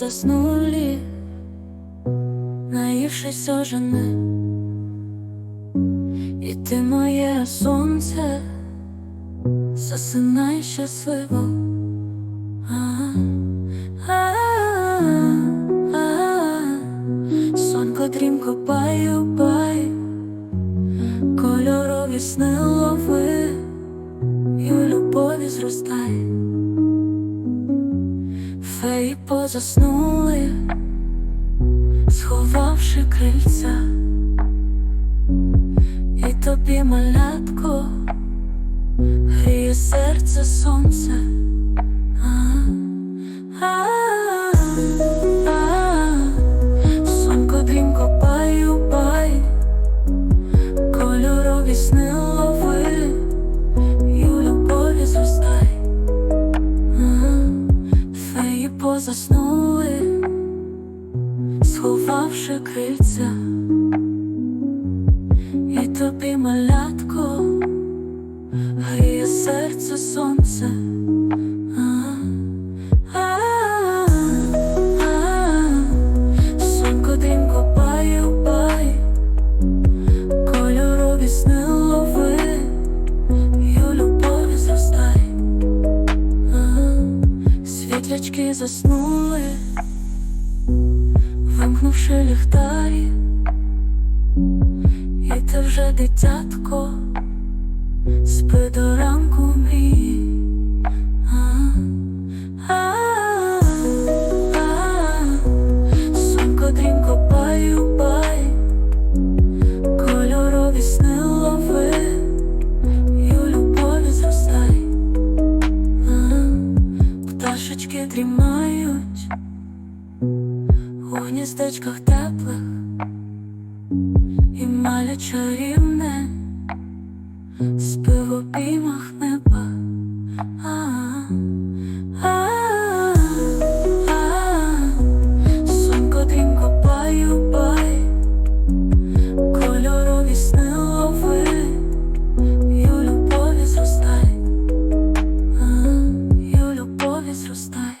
Заснули, наївшись ожени, і ти моє сонце, засинай щасливо. Сонько дрімко баю, бай, кольорові сни лови, і у любові зростай. Феї позаснули, сховавши крильця, і тобі малятко, гріє серце сонце. Феї позаснули, сховавши крильця, і тобі малятко, гріє серце сонце. Світлячки заснули, вимкнувши ліхтарі, і ти вже дитятко, спи до ранку мрій. гніздечках теплих і маля рівне спив обіймах неба. А бай, кольорові сни лови, у любові зростай, а у любові зростай.